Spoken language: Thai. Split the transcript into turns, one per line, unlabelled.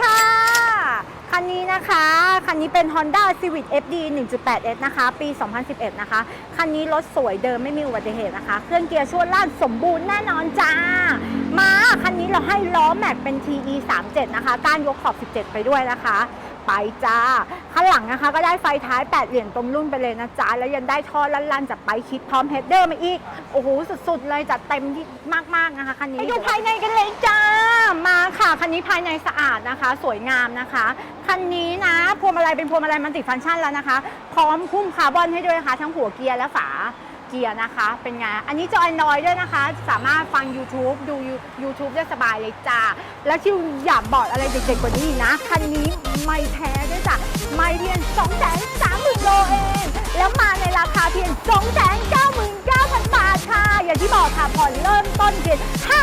ค่ะ คันนี้นะคะ คันนี้เป็น Honda Civic FD 1.8S นะคะ ปี 2011 นะคะ คันนี้รถสวยเดิมไม่มีอุบัติเหตุนะคะ เครื่องเกียร์ช่วงล่างสมบูรณ์แน่นอนจ้า มาคันนี้เราให้ล้อแม็กเป็น TE 37นะคะ ก้านยกขอบ 17 ไปด้วยนะคะ ไปจ้า ข้างหลังนะคะก็ได้ไฟท้าย 8 เหรียญตรงรุ่นไปเลยนะจ๊ะ แล้วยังได้ท่อลั่นๆจากไปคิดพร้อมเฮดเดอร์มาอีก โอ้โห สุดๆ เลยจัดเต็มที่มากๆนะคะคันนี้ไปดูภายในกันเลยจ้า มา ค่ะคันนี้ภายในสะอาดนะคะ สวยงามนะคะ คันนี้นะพวงมาลัยเป็นพวงมาลัยมัลติฟังก์ชันแล้วนะคะ พร้อมพุ่มคาร์บอนให้ด้วยนะคะทั้งหัวเกียร์และฝาเกียร์นะคะ เป็นไง อันนี้จอ Android ด้วยนะคะ สามารถฟัง YouTube ดู YouTube ได้สบายเลยจ้า แล้วคิวอยากบอกอะไรเด็กๆกว่านี้นะ คันนี้ไม่แพ้ด้วยจ้ะ ไม่เพียง2 3 0 0 0 0โลเอง แล้วมาในราคาเพียง 2 9 9 0 0 0 บาทค่ะ อย่างที่บอกค่ะผ่อนเริ่มต้นเพียง5